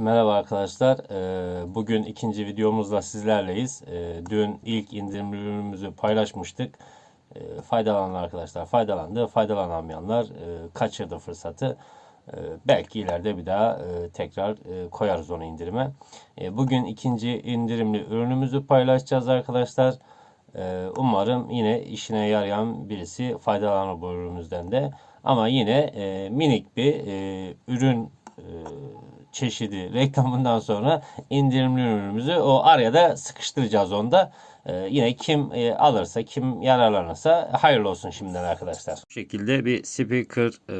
Merhaba arkadaşlar. Ee, Bugün ikinci videomuzla sizlerleyiz. Ee, Dün ilk indirimli ürünümüzü paylaşmıştık. Ee, Faydalanan arkadaşlar faydalandı. Faydalanamayanlar e, kaçırdı fırsatı. Belki ileride bir daha e, tekrar e, koyarız onu indirime. Bugün ikinci indirimli ürünümüzü paylaşacağız arkadaşlar. Umarım yine işine yarayan birisi faydalanır bu ürünümüzden de. Ama yine minik bir ürün çeşidi reklamından sonra indirimli ürünümüzü o araya da sıkıştıracağız onda. Ee, yine kim e, alırsa, kim yararlanırsa hayırlı olsun şimdiden arkadaşlar. Bu şekilde bir speaker e,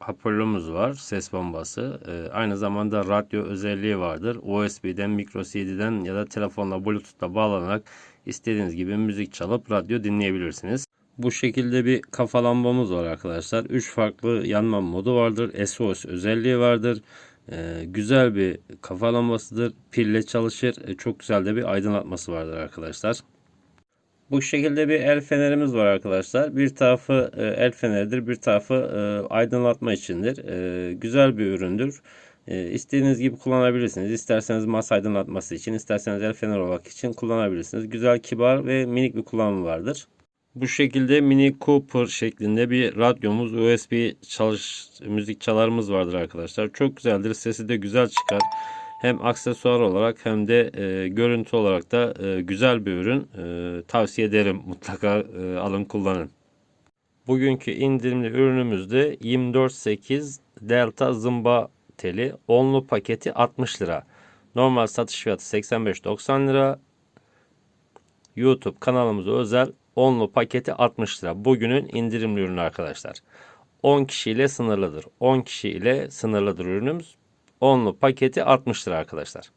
hoparlörümüz var. Ses bombası. E, aynı zamanda radyo özelliği vardır. USB'den, micro CD'den ya da telefonla Bluetooth'la bağlanarak istediğiniz gibi müzik çalıp radyo dinleyebilirsiniz. Bu şekilde bir kafa lambamız var arkadaşlar. 3 farklı yanma modu vardır. SOS özelliği vardır. Ee, güzel bir kafa lambasıdır. Pille çalışır. Ee, çok güzel de bir aydınlatması vardır arkadaşlar. Bu şekilde bir el fenerimiz var arkadaşlar. Bir tarafı e, el feneridir, bir tarafı e, aydınlatma içindir. E, güzel bir üründür. E, istediğiniz gibi kullanabilirsiniz. İsterseniz masa aydınlatması için, isterseniz el fener olarak için kullanabilirsiniz. Güzel, kibar ve minik bir kullanımı vardır. Bu şekilde Mini Cooper şeklinde bir radyomuz, USB çalış müzik çalarımız vardır arkadaşlar. Çok güzeldir. Sesi de güzel çıkar. Hem aksesuar olarak hem de e, görüntü olarak da e, güzel bir ürün. E, tavsiye ederim. Mutlaka e, alın kullanın. Bugünkü indirimli ürünümüzde 24.8 Delta zımba teli. Onlu paketi 60 lira. Normal satış fiyatı 85.90 lira. YouTube kanalımıza özel onlu paketi 60 lira. Bugünün indirimli ürünü arkadaşlar. 10 kişiyle sınırlıdır. 10 kişi ile sınırlıdır ürünümüz. Onlu paketi 60 lira arkadaşlar.